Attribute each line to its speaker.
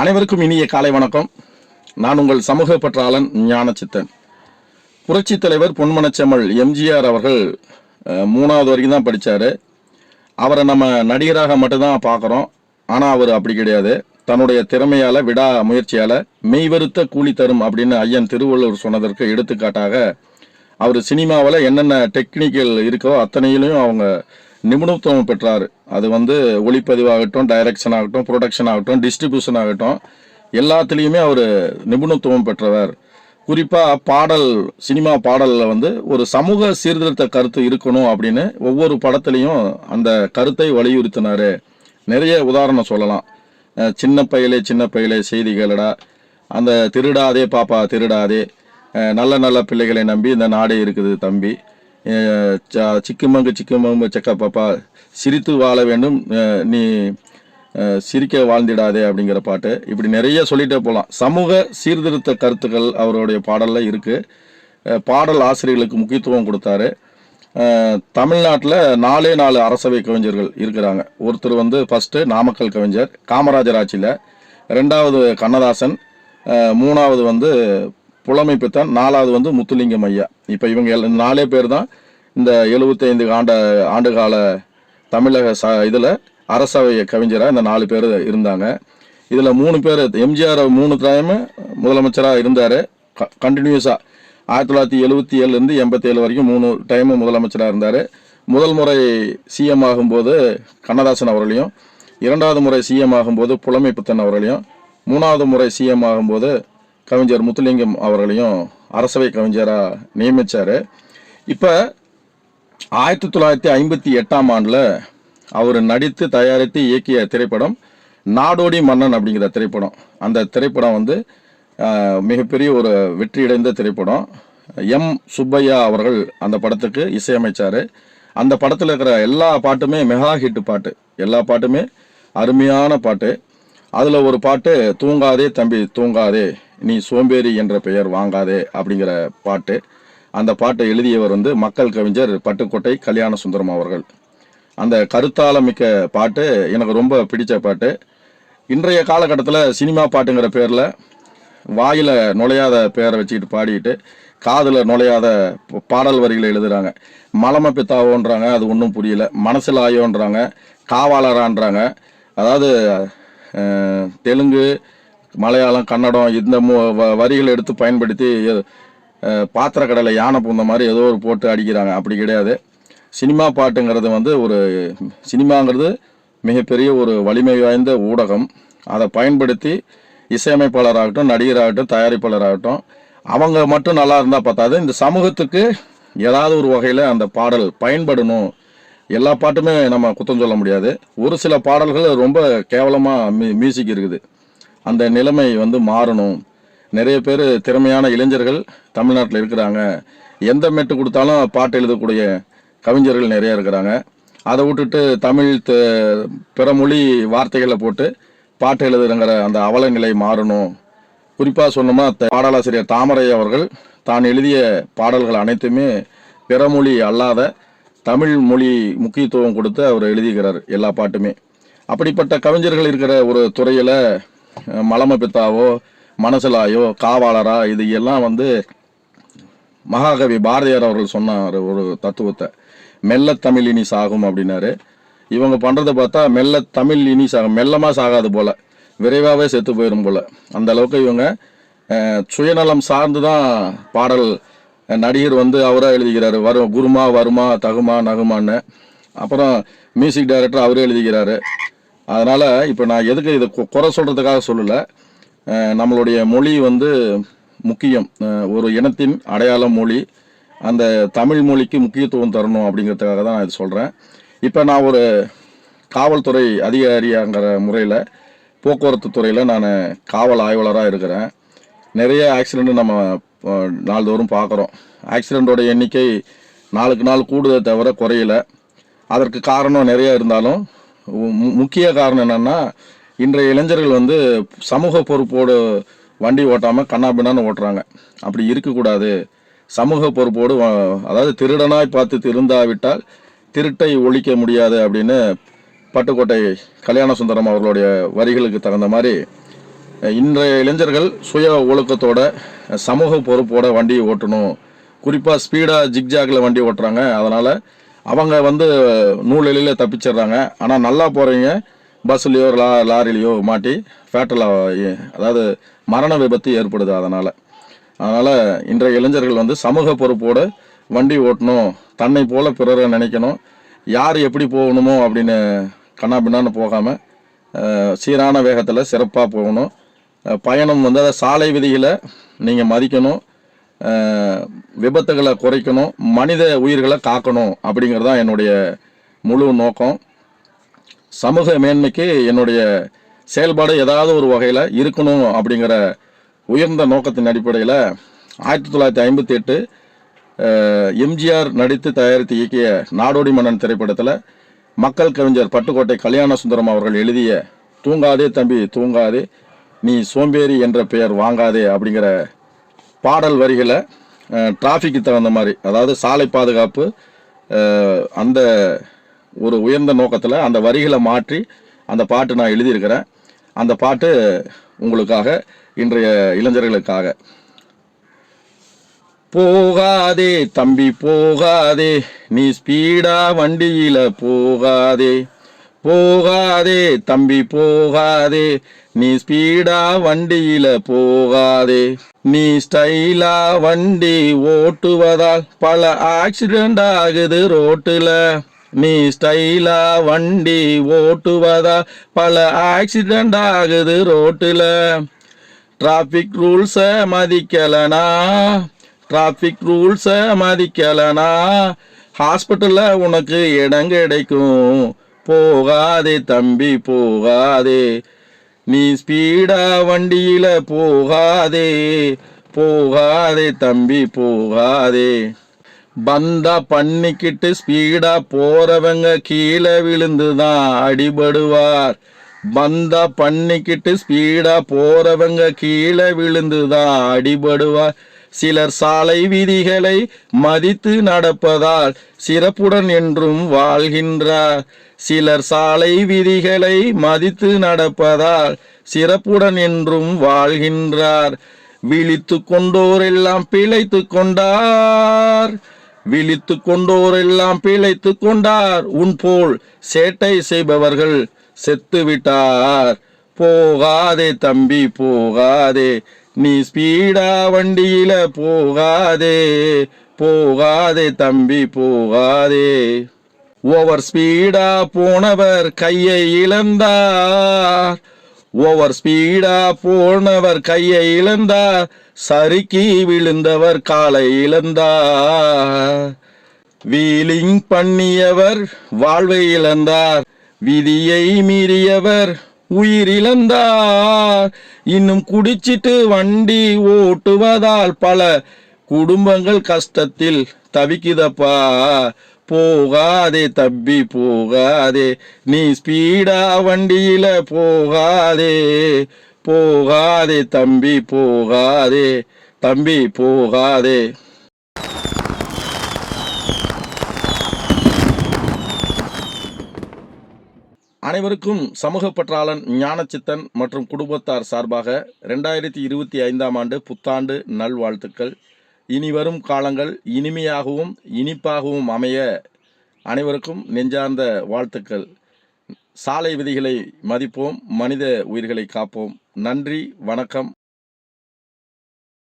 Speaker 1: அனைவருக்கும் இனிய காலை வணக்கம். நான் உங்கள் சமூக பற்றாளன் ஞானச்சித்தன். புரட்சி தலைவர் பொன்மனச்செம்மல் எம்ஜிஆர் அவர்கள் மூணாவது வரைக்கும் தான் படித்தார் அவரை நம்ம நடிகராக மட்டும்தான் பார்க்குறோம். ஆனால் அவர் அப்படி கிடையாது. தன்னுடைய திறமையால் விடா முயற்சியால் மெய்வருத்த கூலி தரும் அப்படின்னு ஐயன் திருவள்ளுவர் சொன்னதற்கு எடுத்துக்காட்டாக அவர் சினிமாவில் என்னென்ன டெக்னிக்கல் இருக்கோ அத்தனையிலையும் அவங்க நிபுணத்துவம் பெற்றார். அது வந்து ஒளிப்பதிவாகட்டும் டைரக்ஷன் ஆகட்டும் ப்ரொடக்ஷன் ஆகட்டும் டிஸ்ட்ரிபியூஷன் ஆகட்டும் எல்லாத்துலேயுமே அவர் நிபுணத்துவம் பெற்றவர். குறிப்பாக பாடல் சினிமா பாடலில் வந்து ஒரு சமூக சீர்திருத்த கருத்து இருக்கணும் அப்படின்னு ஒவ்வொரு படத்துலையும் அந்த கருத்தை வலியுறுத்தினார். நிறைய உதாரணம் சொல்லலாம். சின்ன பையலே சின்ன பையலே செய்திகளடா அந்த திருடாதே பாப்பா திருடாதே. நல்ல நல்ல பிள்ளைகளை நம்பி இந்த நாடே இருக்குது தம்பி. சிக்குமங்கு சிக்குமங்கு செக்க பாப்பா சிரித்து வாழ வேண்டும். நீ சிரிக்க வாழ்ந்திடாதே அப்படிங்கிற பாட்டு. இப்படி நிறைய சொல்லிகிட்டே போகலாம் சமூக சீர்திருத்த கருத்துக்கள் அவருடைய பாடலில் இருக்குது பாடல் ஆசிரியர்களுக்கு முக்கியத்துவம் கொடுத்தாரு. தமிழ்நாட்டில் நாலே நாலு அரசவை கவிஞர்கள் இருக்கிறாங்க. ஒருத்தர் வந்து ஃபஸ்ட்டு நாமக்கல் கவிஞர் காமராஜர் ஆட்சியில். ரெண்டாவது கண்ணதாசன் மூணாவது வந்து புலமை பித்தன் நாலாவது வந்து முத்துலிங்கம் ஐயா. இப்போ இவங்க எல்~ நாலே பேர் தான் இந்த எழுபத்தைந்து ஆண்ட ஆண்டுகால தமிழக ச இதில் அரசவை கவிஞராக இந்த நாலு பேர் இருந்தாங்க. இதில் மூணு பேர் எம்ஜிஆர் மூணு டைமு முதலமைச்சராக இருந்தார். க கண்டினியூஸாக ஆயிரத்தி தொள்ளாயிரத்தி எழுபத்தி ஏழுலேருந்து எண்பத்தேழு வரைக்கும் மூணு டைமு முதலமைச்சராக இருந்தார். முதல் முறை சிஎம் ஆகும்போது கண்ணதாசன் அவர்களையும் இரண்டாவது முறை சிஎம் ஆகும்போது புலமை புத்தன் அவர்களையும் மூணாவது முறை சிஎம் ஆகும்போது கவிஞர் முத்துலிங்கம் அவர்களையும் அரசவை கவிஞராக நியமித்தார் இப்போ ஆயிரத்தி தொள்ளாயிரத்தி ஐம்பத்தி எட்டாம் ஆண்டில் அவர் நடித்து தயாரித்து இயக்கிய திரைப்படம் நாடோடி மன்னன் அப்படிங்கிற திரைப்படம். அந்த திரைப்படம் வந்து மிகப்பெரிய ஒரு வெற்றியடைந்த திரைப்படம். எம். சுப்பையா அவர்கள் அந்த படத்துக்கு இசையமைச்சார். அந்த படத்தில் இருக்கிற எல்லா பாட்டுமே மெகா ஹிட் பாட்டு. எல்லா பாட்டுமே அருமையான பாட்டு. அதில் ஒரு பாட்டு தூங்காதே தம்பி தூங்காதே நீ சோம்பேறி என்ற பெயர் வாங்காதே அப்படிங்கிற பாட்டு. அந்த பாட்டை எழுதியவர் வந்து மக்கள் கவிஞர் பட்டுக்கோட்டை கல்யாண சுந்தரம் அவர்கள். அந்த கருத்தாளமிக்க பாட்டு எனக்கு ரொம்ப பிடித்த பாட்டு. இன்றைய காலகட்டத்தில் சினிமா பாட்டுங்கிற பேரில் வாயில் நுழையாத பேரை வச்சுக்கிட்டு பாடிட்டு காதில் நுழையாத பாடல் வரிகளை எழுதுகிறாங்க மலம பித்தாவோன்றாங்க அது ஒன்றும் புரியல. மனசில் ஆயோன்றாங்க காவாளரான்றாங்க. அதாவது தெலுங்கு மலையாளம் கன்னடம் இந்த மோ வ- வரிகளை எடுத்து பயன்படுத்தி பாத்திர கடலை யானை பூந்த மாதிரி ஏதோ ஒரு போட்டு அடிக்கிறாங்க. அப்படி கிடையாது. சினிமா பாட்டுங்கிறது வந்து ஒரு சினிமாங்கிறது மிகப்பெரிய ஒரு வலிமை வாய்ந்த ஊடகம். அதை பயன்படுத்தி இசையமைப்பாளராகட்டும் நடிகராகட்டும் தயாரிப்பாளராகட்டும் அவங்க மட்டும் நல்லா இருந்தால் பார்த்தாது இந்த சமூகத்துக்கு ஏதாவது ஒரு வகையில் அந்த பாடல் பயன்படணும். எல்லா பாட்டுமே நம்ம குத்தம் சொல்ல முடியாது. ஒரு சில பாடல்கள் ரொம்ப கேவலமாக மியூ மியூசிக் இருக்குது. அந்த நிலைமை வந்து மாறணும். நிறைய பேர் திறமையான இளைஞர்கள் தமிழ்நாட்டில் இருக்கிறாங்க. எந்த மெட்டு கொடுத்தாலும் பாட்டு எழுதக்கூடிய கவிஞர்கள் நிறைய இருக்கிறாங்க. அதை விட்டுட்டு தமிழ் த- பிற மொழி வார்த்தைகளை போட்டு பாட்டு எழுதுங்கிற அந்த அவலநிலை மாறணும். குறிப்பாக சொன்னோம்னா த- பாடலாசிரியர் தாமரை அவர்கள் தான் எழுதிய பாடல்கள் அனைத்துமே பிறமொழி அல்லாத தமிழ் மொழி முக்கியத்துவம் கொடுத்து அவர் எழுதிக்கிறார் எல்லா பாட்டுமே. அப்படிப்பட்ட கவிஞர்கள் இருக்கிற ஒரு துறையில் மலம பித்தாவோ மனசிலாயோ காவாளரா இது எல்லாம் வந்து மகாகவி பாரதியார் அவர்கள் சொன்னார் ஒரு தத்துவத்தை. மெல்ல தமிழ் இனி சாகும் அப்படின்னாரு. இவங்க பண்ணுறத பார்த்தா மெல்ல தமிழ் இனி சாகும். மெல்லமாக சாகாது போல. விரைவாகவே செத்து போயிடும் போல. அந்த அளவுக்கு இவங்க சுயநலம் சார்ந்து தான் பாடல் நடிகர் வந்து அவராக எழுதிக்கிறாரு வரும் குருமா வருமா தகுமா நகுமான்னு. அப்புறம் மியூசிக் டைரக்டர் அவரே எழுதிக்கிறாரு அதனால் இப்போ நான் எதுக்கு இதை குறை சொல்கிறதுக்காக சொல்லலை. நம்மளுடைய மொழி வந்து முக்கியம். ஒரு இனத்தின் அடையாள மொழி அந்த தமிழ் மொழிக்கு முக்கியத்துவம் தரணும் அப்படிங்கிறதுக்காக தான் நான் இது சொல்கிறேன் இப்போ நான் ஒரு காவல்துறை அதிகாரியாங்கிற முறையில் போக்குவரத்து துறையில் நான் காவல் ஆய்வாளராக இருக்கிறேன். நிறைய ஆக்சிடெண்ட்டு நம்ம நாள்தோறும் பார்க்குறோம். ஆக்சிடெண்ட்டோட எண்ணிக்கை நாளுக்கு நாள் கூடுதல் தவிர குறையல. அதற்கு காரணம் நிறையா இருந்தாலும் மு- முக்கிய காரணம் என்னென்னா இன்றைய இளைஞர்கள் வந்து சமூக பொறுப்போடு வண்டி ஓட்டாமல் கண்ணாபின்னான்னு ஓட்டுறாங்க. அப்படி இருக்கக்கூடாது. சமூக பொறுப்போடு அதாவது திருடனாய் பார்த்து திருந்தாவிட்டால் திருட்டை ஒழிக்க முடியாது அப்படின்னு பட்டுக்கோட்டை கல்யாண சுந்தரம் அவர்களுடைய வரிகளுக்கு தகுந்த மாதிரி இன்றைய இளைஞர்கள் சுய ஒழுக்கத்தோட சமூக பொறுப்போட வண்டியை ஓட்டணும். குறிப்பாக ஸ்பீடாக ஜிக்ஜாகில் வண்டி ஓட்டுறாங்க. அதனால் அவங்க வந்து நூலிலையில் தப்பிச்சிடுறாங்க. ஆனால் நல்லா போகிறவங்க பஸ்ஸுலேயோ லா லாரிலேயோ மாட்டி ஃபேட்டலாக அதாவது மரண விபத்து ஏற்படுது அதனால். அதனால் இன்றைய இளைஞர்கள் வந்து சமூக பொறுப்போடு வண்டி ஓட்டணும். தன்னை போல பிறரை நினைக்கணும். யார் எப்படி போகணுமோ அப்படின்னு கண்ணா பின்னான்னு போகாமல் சீரான வேகத்தில் சிறப்பாக போகணும். பயணம் வந்து அதை சாலை விதிகளை நீங்கள் மதிக்கணும் விபத்துகளை குறைக்கணும் மனித உயிர்களை காக்கணும் அப்படிங்கிறது தான் என்னுடைய முழு நோக்கம். சமூக மேன்மைக்கு என்னுடைய செயல்பாடு ஏதாவது ஒரு வகையில் இருக்கணும் அப்படிங்கிற உயர்ந்த நோக்கத்தின் அடிப்படையில் ஆயிரத்தி தொள்ளாயிரத்தி ஐம்பத்தி எட்டு எம்ஜிஆர் நடித்து தயாரித்து இயக்கிய நாடோடி மன்னன் திரைப்படத்தில் மக்கள் கவிஞர் பட்டுக்கோட்டை கல்யாண சுந்தரம் அவர்கள் எழுதிய தூங்காதே தம்பி தூங்காதே நீ சோம்பேறி என்ற பெயர் வாங்காதே அப்படிங்கிற பாடல் வரிகளை டிராஃபிக்கு தகுந்த மாதிரி அதாவது சாலை பாதுகாப்பு அந்த ஒரு உயர்ந்த நோக்கத்தில் அந்த வரிகளை மாற்றி அந்த பாட்டு நான் எழுதியிருக்கிறேன். அந்த பாட்டு உங்களுக்காக இன்றைய இளைஞர்களுக்காக. போகாதே தம்பி போகாதே. நீ ஸ்பீடா வண்டியில போகாதே. போகாதே தம்பி போகாதே. நீ ஸ்பீடா வண்டியில போகாதே. நீ ஸ்டைலா வண்டி ஓட்டுவதால் பல ஆக்சிடென்ட் ஆகுது ரோட்டுல. நீ ஸ்டைலா வண்டி ஓட்டுவதால் பல ஆக்சிடென்ட் ஆகுது ரோட்டுல. டிராஃபிக் ரூல்ஸை மதிக்கலனா? டிராஃபிக் ரூல்ஸை மதிக்கலனா? ஹாஸ்பிட்டலில் உனக்கு இடம் கிடைக்கும். போகாதே தம்பி போகாதே. நீ ஸ்பீடா வண்டியில போகாதே. போகாதே தம்பி போகாதே. பந்தா பண்ணிக்கிட்டு ஸ்பீடா போறவங்க கீழே விழுந்துதான் அடிபடுவார். பந்தா பண்ணிக்கிட்டு ஸ்பீடா போறவங்க கீழே விழுந்துதான் அடிபடுவார். சிலர் சாலை விதிகளை மதித்து நடப்பதால் சிறப்புடன் என்றும் வாழ்கின்றார். சிலர் சாலை விதிகளை மதித்து நடப்பதால் சிறப்புடன் என்றும் வாழ்கின்றார். விழித்து கொண்டோரெல்லாம் பிழைத்து கொண்டார். விழித்து கொண்டோரெல்லாம் பிழைத்து கொண்டார். உன் போல் சேட்டை செய்பவர்கள் செத்துவிட்டார். போகாதே தம்பி போகாதே. நீ ஸ்பீடா வண்டியில போகாதே போகாதே தம்பி போகாதே. ஓவர் ஸ்பீடா போனவர் கையை இழந்தார். ஓவர் ஸ்பீடா போனவர் கையை இழந்தார். சறுக்கி விழுந்தவர் காலை இழந்தார். வீலிங் பண்ணியவர் வாழ்வை இழந்தார். விதியை மீறியவர் உயிர் இழந்தார் இன்னும் குடிச்சிட்டு வண்டி ஓட்டுவதால் பல குடும்பங்கள் கஷ்டத்தில் தவிக்குதப்பா. போகாதே தம்பி போகாதே. நீ ஸ்பீடா வண்டியில போகாதே. போகாதே தம்பி போகாதே. தம்பி போகாதே. அனைவருக்கும் சமூக பற்றாளன் ஞானச்சித்தன் மற்றும் குடும்பத்தார் சார்பாக ரெண்டாயிரத்தி இருபத்தி ஐந்தாம் ஆண்டு புத்தாண்டு நல்வாழ்த்துக்கள். இனி வரும் காலங்கள் இனிமையாகவும் இனிப்பாகவும் அமைய அனைவருக்கும் நெஞ்சார்ந்த வாழ்த்துக்கள். சாலை விதிகளை மதிப்போம் மனித உயிர்களை காப்போம். நன்றி வணக்கம்.